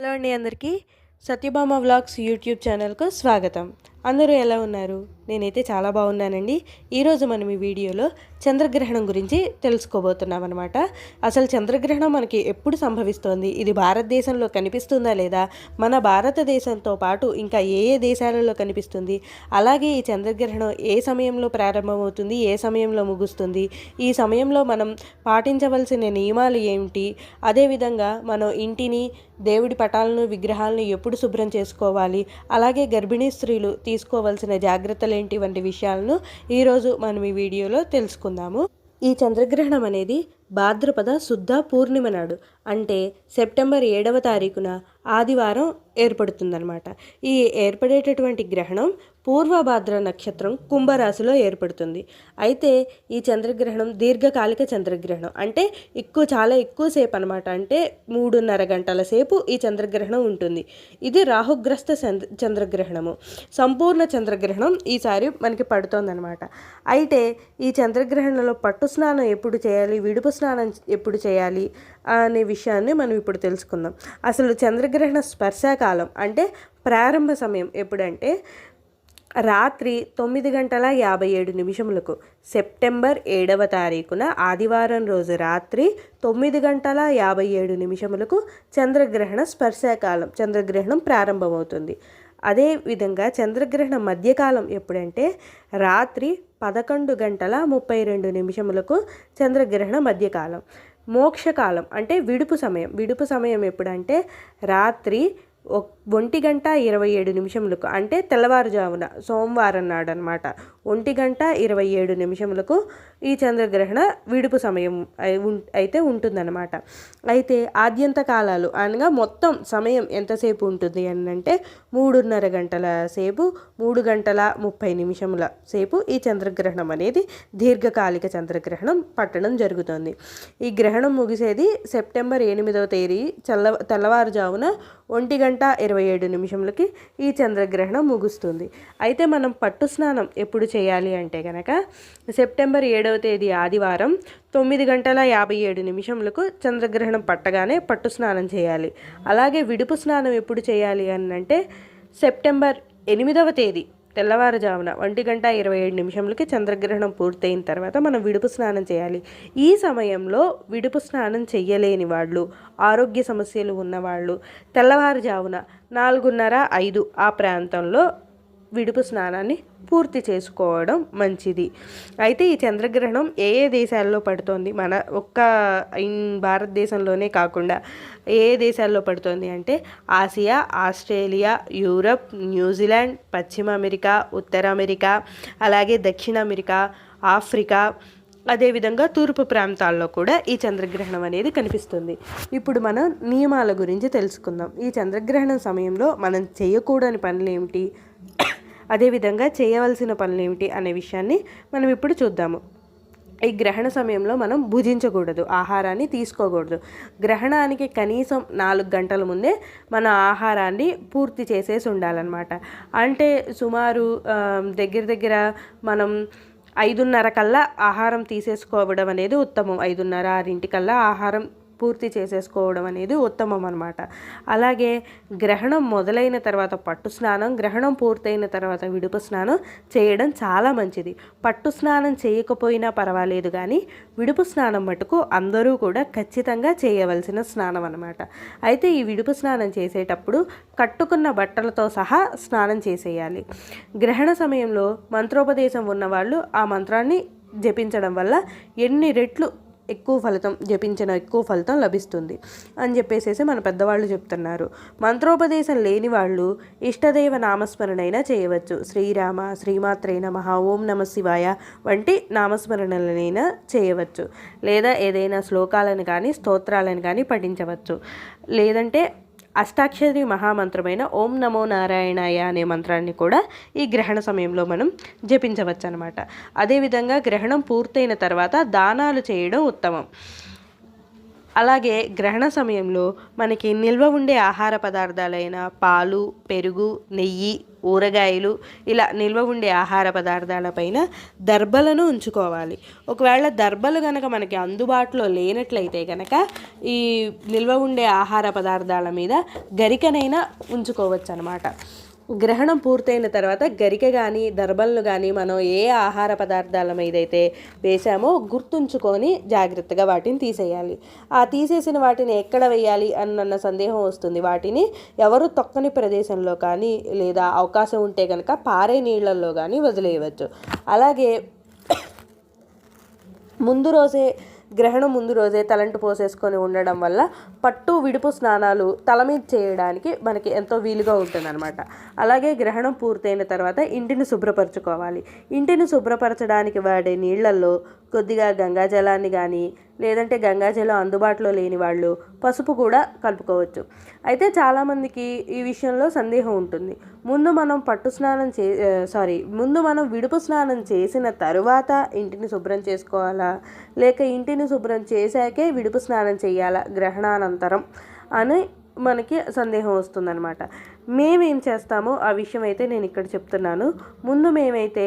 Hello అండి అందరికీ Satyabhama vlogs YouTube ఛానల్కు స్వాగతం. అందరూ ఎలా ఉన్నారు? నేనైతే చాలా బాగున్నానండి. ఈరోజు మనం ఈ వీడియోలో చంద్రగ్రహణం గురించి తెలుసుకోబోతున్నాం అనమాట అసలు చంద్రగ్రహణం మనకి ఎప్పుడు సంభవిస్తోంది? ఇది భారతదేశంలో కనిపిస్తుందా లేదా? మన భారతదేశంతో పాటు ఇంకా ఏ ఏ దేశాలలో కనిపిస్తుంది? అలాగే ఈ చంద్రగ్రహణం ఏ సమయంలో ప్రారంభమవుతుంది? ఏ సమయంలో ముగుస్తుంది? ఈ సమయంలో మనం పాటించవలసిన నియమాలు ఏమిటి? అదేవిధంగా మనం ఇంటిని దేవుడి పటాలను విగ్రహాలను ఎప్పుడు శుభ్రం చేసుకోవాలి? అలాగే గర్భిణీ స్త్రీలు తీసుకోవాల్సిన జాగ్రత్తలు ఏంటి వంటి విషయాలను ఈరోజు మనం ఈ వీడియోలో తెలుసుకుందాము. ఈ చంద్రగ్రహణం అనేది భాద్రపద శుద్ధ పూర్ణిమ నాడు అంటే సెప్టెంబర్ ఏడవ తారీఖున ఆదివారం ఏర్పడుతుందన్నమాట. ఈ ఏర్పడేటటువంటి గ్రహణం పూర్వభాద్ర నక్షత్రం కుంభరాశిలో ఏర్పడుతుంది. అయితే ఈ చంద్రగ్రహణం దీర్ఘకాలిక చంద్రగ్రహణం అంటే ఎక్కువ చాలా ఎక్కువసేపు అనమాట అంటే మూడున్నర గంటల సేపు ఈ చంద్రగ్రహణం ఉంటుంది. ఇది రాహుగ్రస్త చంద్ర చంద్రగ్రహణము. సంపూర్ణ చంద్రగ్రహణం ఈసారి మనకి పడుతోందనమాట అయితే ఈ చంద్రగ్రహణంలో పట్టు స్నానం ఎప్పుడు చేయాలి? విడుపు స్నానం ఎప్పుడు చేయాలి అనే విషయాన్ని మనం ఇప్పుడు తెలుసుకుందాం. అసలు చంద్రగ్రహణ స్పర్శాకాలం అంటే ప్రారంభ సమయం ఎప్పుడంటే రాత్రి తొమ్మిది గంటల యాభై ఏడు నిమిషములకు. సెప్టెంబర్ ఏడవ తారీఖున ఆదివారం రోజు రాత్రి తొమ్మిది గంటల యాభై ఏడు నిమిషములకు చంద్రగ్రహణ స్పర్శాకాలం చంద్రగ్రహణం ప్రారంభమవుతుంది. అదే విధంగా చంద్రగ్రహణ మధ్యకాలం ఎప్పుడంటే రాత్రి పదకొండు గంటల ముప్పై రెండు నిమిషములకు చంద్రగ్రహణ మధ్యకాలం. మోక్షకాలం అంటే విడుపు సమయం. విడుపు సమయం ఎప్పుడంటే రాత్రి ఒంటి గంట ఇరవై ఏడు నిమిషములకు. అంటే తెల్లవారుజామున సోమవారం నాడు అనమాట ఒంటి గంట ఇరవై ఏడు నిమిషములకు ఈ చంద్రగ్రహణ విడుపు సమయం అయితే ఉంటుందన్నమాట. అయితే ఆద్యంత కాలాలు అనగా మొత్తం సమయం ఎంతసేపు ఉంటుంది అని అంటే మూడున్నర గంటల సేపు మూడు గంటల ముప్పై నిమిషముల సేపు ఈ చంద్రగ్రహణం అనేది దీర్ఘకాలిక చంద్రగ్రహణం పట్టడం జరుగుతుంది. ఈ గ్రహణం ముగిసేది సెప్టెంబర్ ఎనిమిదవ తేదీ చల్ల తెల్లవారుజామున ఒంటి గంట ఇరవై ఏడు నిమిషములకి ఈ చంద్రగ్రహణం ముగుస్తుంది. అయితే మనం పట్టు స్నానం ఎప్పుడు చేయాలి అంటే కనుక సెప్టెంబర్ ఏడవ తేదీ ఆదివారం తొమ్మిది గంటల యాభై ఏడు నిమిషములకు చంద్రగ్రహణం పట్టగానే పట్టు స్నానం చేయాలి. అలాగే విడుపు స్నానం ఎప్పుడు చేయాలి అని అంటే సెప్టెంబర్ ఎనిమిదవ తేదీ తెల్లవారుజామున ఒంటి గంట ఇరవై ఏడు నిమిషంలకి చంద్రగ్రహణం పూర్తయిన తర్వాత మనం విడుపు స్నానం చేయాలి. ఈ సమయంలో విడుపు స్నానం చెయ్యలేని వాళ్ళు ఆరోగ్య సమస్యలు ఉన్నవాళ్ళు తెల్లవారుజామున నాలుగున్నర ఐదు ఆ ప్రాంతంలో విడుపు స్నానాన్ని పూర్తి చేసుకోవడం మంచిది. అయితే ఈ చంద్రగ్రహణం ఏ ఏ దేశాల్లో పడుతోంది? మన ఒక్క భారతదేశంలోనే కాకుండా ఏ ఏ దేశాల్లో పడుతోంది అంటే Asia Australia Europe New Zealand పశ్చిమ అమెరికా ఉత్తర అమెరికా అలాగే దక్షిణ అమెరికా ఆఫ్రికా. అదేవిధంగా తూర్పు ప్రాంతాల్లో కూడా ఈ చంద్రగ్రహణం అనేది కనిపిస్తుంది. ఇప్పుడు మనం నియమాల గురించి తెలుసుకుందాం. ఈ చంద్రగ్రహణం సమయంలో మనం చేయకూడని పనులు ఏమిటి? అదేవిధంగా చేయవలసిన పనులు ఏమిటి అనే విషయాన్ని మనం ఇప్పుడు చూద్దాము. ఈ గ్రహణ సమయంలో మనం భుజించకూడదు ఆహారాన్ని తీసుకోకూడదు. గ్రహణానికి కనీసం నాలుగు గంటల ముందే మన ఆహారాన్ని పూర్తి చేసేసి ఉండాలన్నమాట. అంటే సుమారు దగ్గర దగ్గర మనం ఐదున్నర కల్లా ఆహారం తీసేసుకోవడం అనేది ఉత్తమం. ఐదున్నర ఆరింటికల్లా ఆహారం పూర్తి చేసేసుకోవడం అనేది ఉత్తమం అనమాట అలాగే గ్రహణం మొదలైన తర్వాత పట్టు స్నానం గ్రహణం పూర్తయిన తర్వాత విడుపు స్నానం చేయడం చాలా మంచిది. పట్టు స్నానం చేయకపోయినా పర్వాలేదు కానీ విడుపు స్నానం మటుకు అందరూ కూడా ఖచ్చితంగా చేయవలసిన స్నానం అనమాట అయితే ఈ విడుపు స్నానం చేసేటప్పుడు కట్టుకున్న బట్టలతో సహా స్నానం చేసేయాలి. గ్రహణ సమయంలో మంత్రోపదేశం ఉన్నవాళ్ళు ఆ మంత్రాన్ని జపించడం వల్ల ఎన్ని రెట్లు ఎక్కువ ఫలితం జపించిన ఎక్కువ ఫలితం లభిస్తుంది అని చెప్పేసేసి మన పెద్దవాళ్ళు చెప్తున్నారు. మంత్రోపదేశం లేని వాళ్ళు ఇష్టదేవ నామస్మరణైనా చేయవచ్చు. శ్రీరామ శ్రీమాత్రే నమ ఓం నమ శివాయ వంటి నామస్మరణలనైనా చేయవచ్చు. లేదా ఏదైనా శ్లోకాలను కానీ స్తోత్రాలను కానీ పఠించవచ్చు. లేదంటే అష్టాక్షరి మహామంత్రమైన ఓం నమో నారాయణాయ అనే మంత్రాన్ని కూడా ఈ గ్రహణ సమయంలో మనం జపించవచ్చు అనమాట అదేవిధంగా గ్రహణం పూర్తయిన తర్వాత దానాలు చేయడం ఉత్తమం. అలాగే గ్రహణ సమయంలో మనకి నిల్వ ఉండే ఆహార పదార్థాలైన పాలు పెరుగు నెయ్యి ఊరగాయలు ఇలా నిల్వ ఉండే ఆహార పదార్థాలపైన దర్బలను ఉంచుకోవాలి. ఒకవేళ దర్బలు కనుక మనకి అందుబాటులో లేనట్లయితే కనుక ఈ నిల్వ ఉండే ఆహార పదార్థాల మీద గరికనైనా ఉంచుకోవచ్చు అనమాట గ్రహణం పూర్తయిన తర్వాత గరిక కానీ దర్భలను కానీ మనం ఏ ఆహార పదార్థాల మీద అయితే వేసామో గుర్తుంచుకొని జాగ్రత్తగా వాటిని తీసేయాలి. ఆ తీసేసిన వాటిని ఎక్కడ వేయాలి అన్న సందేహం వస్తుంది. వాటిని ఎవరు తొక్కని ప్రదేశంలో కానీ లేదా అవకాశం ఉంటే కనుక పారే నీళ్ళల్లో కానీ వదిలేయవచ్చు. అలాగే ముందు రోజే గ్రహణం ముందు రోజే తలంటు పోసేసుకొని ఉండడం వల్ల పట్టు విడుపు స్నానాలు తల మీద చేయడానికి మనకి ఎంతో వీలుగా ఉంటుందన్నమాట. అలాగే గ్రహణం పూర్తయిన తర్వాత ఇంటిని శుభ్రపరచుకోవాలి. ఇంటిని శుభ్రపరచడానికి వాడే నీళ్ళలో కొద్దిగా గంగాజలాన్ని కానీ లేదంటే గంగాజలం అందుబాటులో లేని వాళ్ళు పసుపు కూడా కలుపుకోవచ్చు. అయితే చాలామందికి ఈ విషయంలో సందేహం ఉంటుంది. ముందు మనం పట్టు స్నానం చే సారీ ముందు మనం విడుపు స్నానం చేసిన తరువాత ఇంటిని శుభ్రం చేసుకోవాలా? లేక ఇంటిని శుభ్రం చేశాకే విడుపు స్నానం చేయాలా గ్రహణానంతరం అని మనకి సందేహం వస్తుందన్నమాట. మేమేం చేస్తామో ఆ విషయం అయితే నేను ఇక్కడ చెప్తున్నాను. ముందు మేమైతే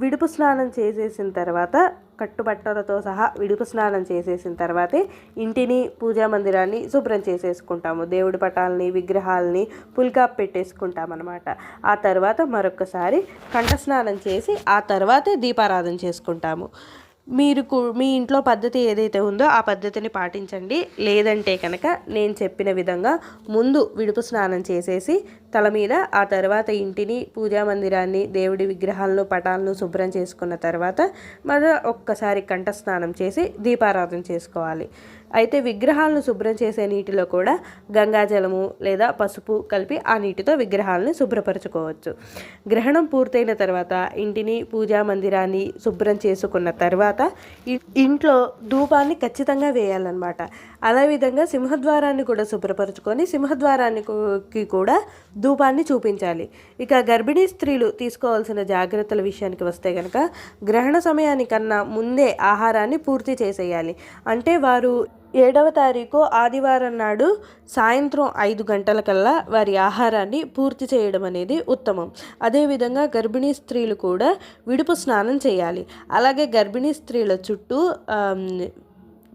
విడుపు స్నానం చేసేసిన తర్వాత కట్టుబట్టలతో సహా విడుపు స్నానం చేసేసిన తర్వాతే ఇంటిని పూజా మందిరాన్ని శుభ్రం చేసేసుకుంటాము. దేవుడి పటాలని విగ్రహాలని పుల్కా పెట్టేసుకుంటాం అనమాట ఆ తర్వాత మరొకసారి కంఠ స్నానం చేసి ఆ తర్వాతే దీపారాధన చేసుకుంటాము. మీరు మీ ఇంట్లో పద్ధతి ఏదైతే ఉందో ఆ పద్ధతిని పాటించండి. లేదంటే కనుక నేను చెప్పిన విధంగా ముందు విడుపు స్నానం చేసేసి తల మీద ఆ తర్వాత ఇంటిని పూజా మందిరాన్ని దేవుడి విగ్రహాలను పటాలను శుభ్రం చేసుకున్న తర్వాత మరో ఒక్కసారి కంఠ స్నానం చేసి దీపారాధన చేసుకోవాలి. అయితే విగ్రహాలను శుభ్రం చేసే నీటిలో కూడా గంగాజలము లేదా పసుపు కలిపి ఆ నీటితో విగ్రహాలను శుభ్రపరచుకోవచ్చు. గ్రహణం పూర్తయిన తర్వాత ఇంటిని పూజా మందిరాన్ని శుభ్రం చేసుకున్న తర్వాత ఇంట్లో ధూపాన్ని ఖచ్చితంగా వేయాలన్నమాట. అదేవిధంగా సింహద్వారాన్ని కూడా శుభ్రపరచుకొని సింహద్వారానికి కూడా ధూపాన్ని చూపించాలి. ఇక గర్భిణీ స్త్రీలు తీసుకోవాల్సిన జాగ్రత్తల విషయానికి వస్తే కనుక గ్రహణ సమయానికన్నా ముందే ఆహారాన్ని పూర్తి చేసేయాలి. అంటే వారు ఏడవ తారీఖు ఆదివారం నాడు సాయంత్రం ఐదు గంటలకల్లా వారి ఆహారాన్ని పూర్తి చేయడం అనేది ఉత్తమం. అదేవిధంగా గర్భిణీ స్త్రీలు కూడా విడుపు స్నానం చేయాలి. అలాగే గర్భిణీ స్త్రీల చుట్టూ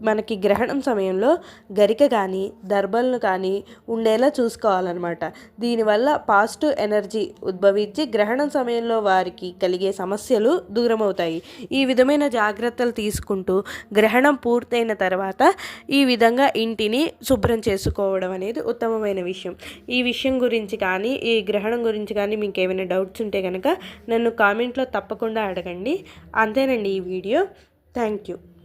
మనకి గ్రహణం సమయంలో గరిక కానీ దర్భలను కానీ ఉండేలా చూసుకోవాలన్నమాట. దీనివల్ల పాజిటివ్ ఎనర్జీ ఉద్భవించి గ్రహణం సమయంలో వారికి కలిగే సమస్యలు దూరమవుతాయి. ఈ విధమైన జాగ్రత్తలు తీసుకుంటూ గ్రహణం పూర్తయిన తర్వాత ఈ విధంగా ఇంటిని శుభ్రం చేసుకోవడం అనేది ఉత్తమమైన విషయం. ఈ విషయం గురించి కానీ ఈ గ్రహణం గురించి కానీ మీకు ఏమైనా డౌట్స్ ఉంటే కనుక నన్ను కామెంట్లో తప్పకుండా అడగండి. అంతేనండి ఈ వీడియో. Thank you.